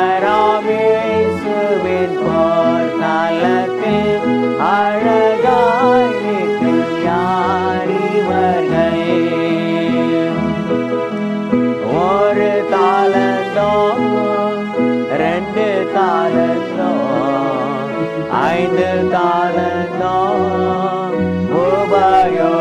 சேனை தலைவராமேசுவின் போர் காலத்தில் அழகாய் யார் இவர்கள். ஒரு தாளந்தோ ரெண்டு தாளந்தோ ஐந்து தாளந்தோ உபயோகித்தோம்.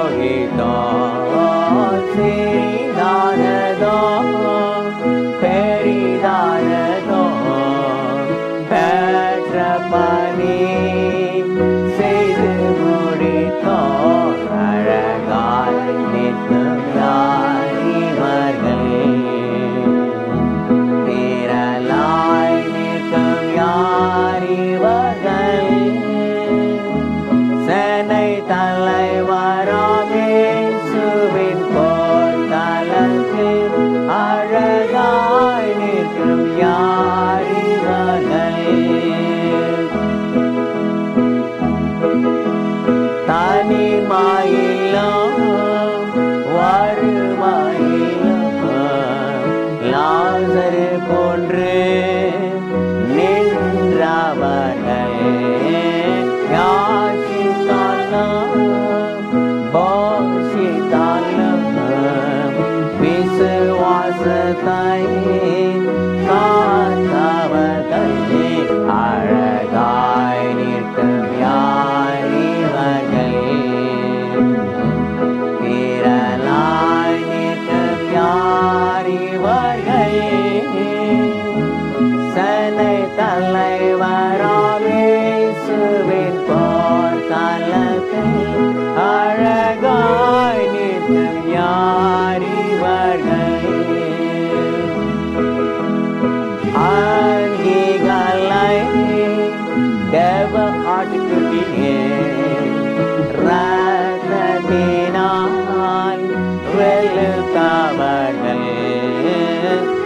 இவர்கள் சேனை தலைவராமே சுவின் போர் தளத்தில் அழகாய் நிற்கும் யார் இவர்கள்